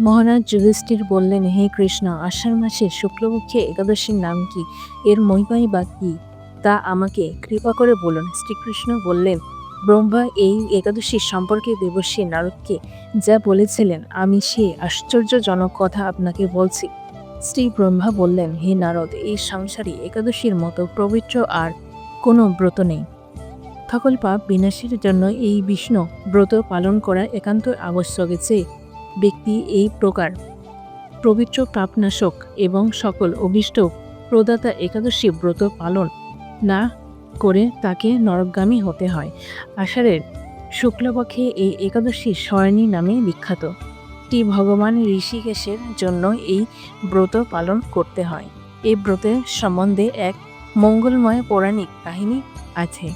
মহারাজ যুধিষ্ঠির বললেন, হে কৃষ্ণ, আষাঢ় মাসের শুক্লপক্ষে একাদশীর নাম কি? এর মহিমাই বা কি? তা আমাকে কৃপা করে বলুন। শ্রীকৃষ্ণ বললেন, ব্রহ্মা এই একাদশীর সম্পর্কে দেবশ্রী নারদকে যা বলেছিলেন, আমি সে আশ্চর্যজনক কথা আপনাকে বলছি। শ্রী ব্রহ্মা বললেন, হে নারদ, এই সংসারে একাদশীর মতো পবিত্র আর কোনো ব্রত নেই। সকল পাপ বিনাশের জন্য এই বিষ্ণু ব্রত পালন করা একান্ত আবশ্যক। যে ব্যক্তি এই প্রকার। পবিত্র পাপনাশক এবং সকল অভিষ্ট প্রদাতা একাদশী ব্রত পালন না করে তাকে নরকগামী হতে হয়। আষাঢ়ের শুক্লপক্ষে এই একাদশী স্বয়নী নামে বিখ্যাত। টি ভগবান ঋষিকেশের জন্য এই ব্রত পালন করতে হয়। এই ব্রতের সম্বন্ধে এক মঙ্গলময় পৌরাণিক কাহিনী আছে।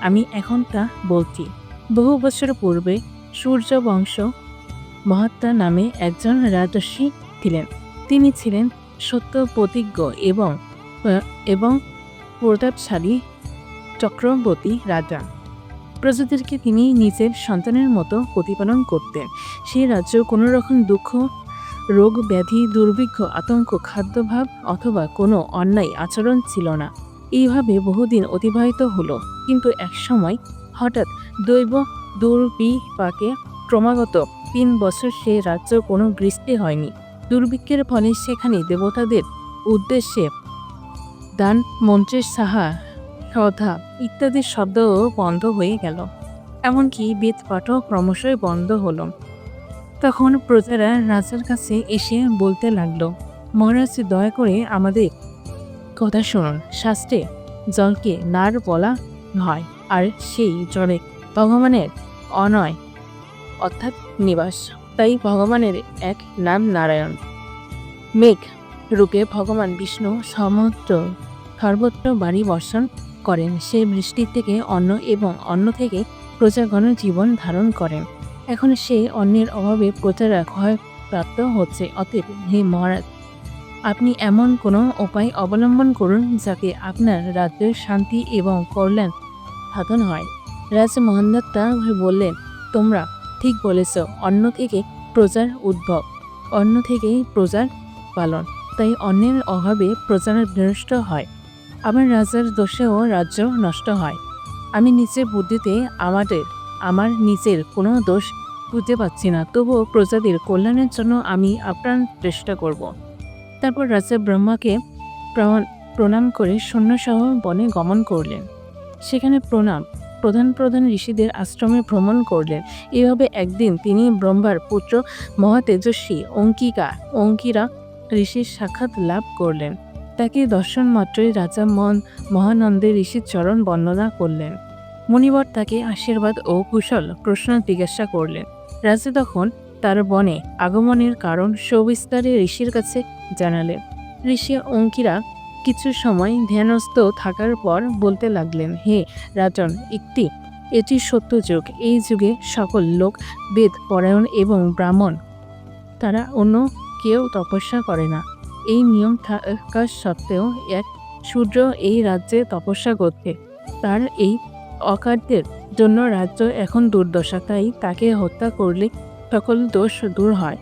আমি এখন তা বলছি। বহু বছর পূর্বে সূর্য বংশ মহাত্মা নামে একজন রাজর্ষি ছিলেন। তিনি ছিলেন সত্য প্রতিজ্ঞ এবং এবং প্রতাপশালী চক্রবর্তী রাজা। প্রজাদেরকে তিনি নিজের সন্তানের মতো প্রতিপালন করতেন। সেই রাজ্য কোনো রকম দুঃখ, রোগ, ব্যাধি, দুর্ভিক্ষ, আতঙ্ক, খাদ্যভাব অথবা কোনো অন্যায় আচরণ ছিল না। এইভাবে বহুদিন অতিবাহিত হলো। কিন্তু একসময় হঠাৎ দৈব দুর্বিপাকে ক্রমাগত তিন বছর সে রাজ্য কোনো বৃষ্টি হয়নি। দুর্ভিক্ষের ফলে সেখানে দেবতাদের উদ্দেশ্যে দান, মন্ত্রের সাহা, শ্রদ্ধা ইত্যাদি শব্দও বন্ধ হয়ে গেল। এমনকি বেদ পাঠও ক্রমশই বন্ধ হলো। তখন প্রজারা রাজার কাছে এসে বলতে লাগল, মহারাজ, দয়া করে আমাদের কথা শুনুন। শাস্ত্রে জলকে নার বলা হয়, আর সেই জলে ভগবানের অনয় অর্থাৎ নিবাস। তাই ভগবানের এক নাম নারায়ণ। মেঘ রূপে ভগবান বিষ্ণু সমুদ্র সর্বত্র বাড়ি বর্ষণ করেন। সে বৃষ্টি থেকে অন্ন এবং অন্ন থেকে প্রজাগণ জীবন ধারণ করেন। এখন সে অন্যের অভাবে প্রজারা ক্ষয়প্রাপ্ত হচ্ছে। অতএব হে মহারাজ, আপনি এমন কোনো উপায় অবলম্বন করুন যাতে আপনার রাজ্যের শান্তি এবং কল্যাণ সাধন হয়। রাজ মহান্দাত্তা বললেন, তোমরা ঠিক বলেছ অন্য থেকে প্রজার উদ্ভব। অন্য থেকেই প্রজার পালন। তাই অন্যের অভাবে প্রজারা বিনষ্ট হয়। আমার রাজার দোষেও রাজ্য নষ্ট হয়। আমি নিজের বুদ্ধিতে আমাদের, আমার নিজের কোনো দোষ বুঝতে পারছি না। তবুও প্রজাদের কল্যাণের জন্য আমি আপ্রাণ চেষ্টা করব। তারপর রাজা ব্রহ্মাকে প্রণাম- প্রণাম করে সৈন্যসহ বনে গমন করলেন। সেখানে প্রণাম প্রধান প্রধান ঋষিদের আশ্রমে ভ্রমণ করলেন। এভাবে একদিন তিনি ব্রহ্মার পুত্র মহাতেজস্বী অঙ্কিকা, অঙ্কিরা ঋষির সাক্ষাৎ লাভ করলেন। তাকে দর্শন মাত্রই রাজা মন মহানন্দের ঋষির চরণ বর্ণনা করলেন। মুনিবর তাকে আশীর্বাদ ও কুশল প্রশ্ন জিজ্ঞাসা করলেন। রাজা তখন তার বনে আগমনের কারণ সবিস্তারে ঋষির কাছে জানালেন। ঋষি অঙ্কিরা কিছু সময় ধ্যানস্থ থাকার পর বলতে লাগলেন, হে রাজন, একটি, এটি সত্য যুগ। এই যুগে সকল লোক, বেদ, পরায়ণ এবং ব্রাহ্মণ, তারা অন্য কেউ তপস্যা করে না। এই নিয়ম থাকা সত্ত্বেও এক সূর্য এই রাজ্যে তপস্যা করতে তার এই অকার্যের জন্য রাজ্য এখন দুর্দশা, তাই তাকে হত্যা করলে সকল দোষ দূর হয়।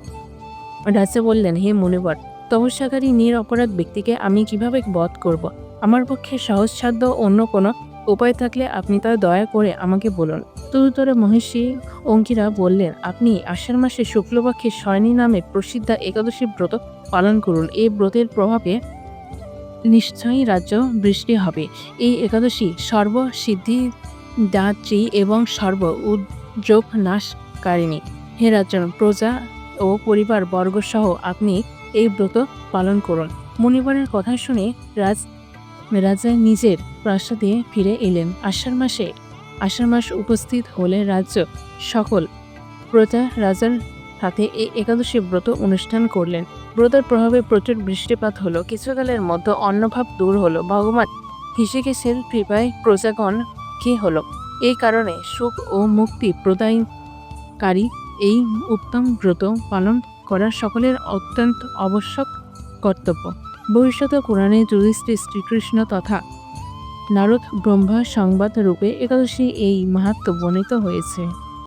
রাজা বললেন, হে মুনিবর তপস্যাকারী নির অপরাধ ব্যক্তিকে আমি কীভাবে বধ করব। আমার পক্ষে সহজসাধ্য অন্য কোনো উপায় থাকলে আপনি তা দয়া করে আমাকে বলুন। তদুত্তরে মহিষী অঙ্কিরা বললেন, আপনি আষাঢ় মাসে শুক্লপক্ষের শয়নী নামে প্রসিদ্ধ একাদশী ব্রত পালন করুন। এই ব্রতের প্রভাবে নিশ্চয়ই রাজ্য বৃষ্টি হবে। এই একাদশী সর্বসিদ্ধি দাত্রী এবং সর্ব উদ্যোগ নাশকারিণী হে রাজন প্রজা ও পরিবার বর্গসহ আপনি এই ব্রত পালন করুন। মুনিবরের কথা শুনে রাজ রাজা নিজের প্রাসাদে ফিরে এলেন। আষাঢ় মাসে আষাঢ় মাস উপস্থিত হলে রাজ্য সকল প্রজা রাজার সাথে এই একাদশী ব্রত অনুষ্ঠান করলেন। ব্রতের প্রভাবে প্রচুর বৃষ্টিপাত হলো। কিছুকালের মধ্যে অন্নভাব দূর হলো। ভগবান হিসেকেশের কৃপায় প্রজাগণ কি হলো। এই কারণে সুখ ও মুক্তি প্রদায়কারী এই উত্তম ব্রত পালন করা সকলের অত্যন্ত আবশ্যক কর্তব্য। ভবিষ্যত কোরআনে যুধিষ্ঠির শ্রীকৃষ্ণ তথা নারদ ব্রহ্মা সংবাদ রূপে একাদশী এই মাহাত্ম বর্ণিত হয়েছে।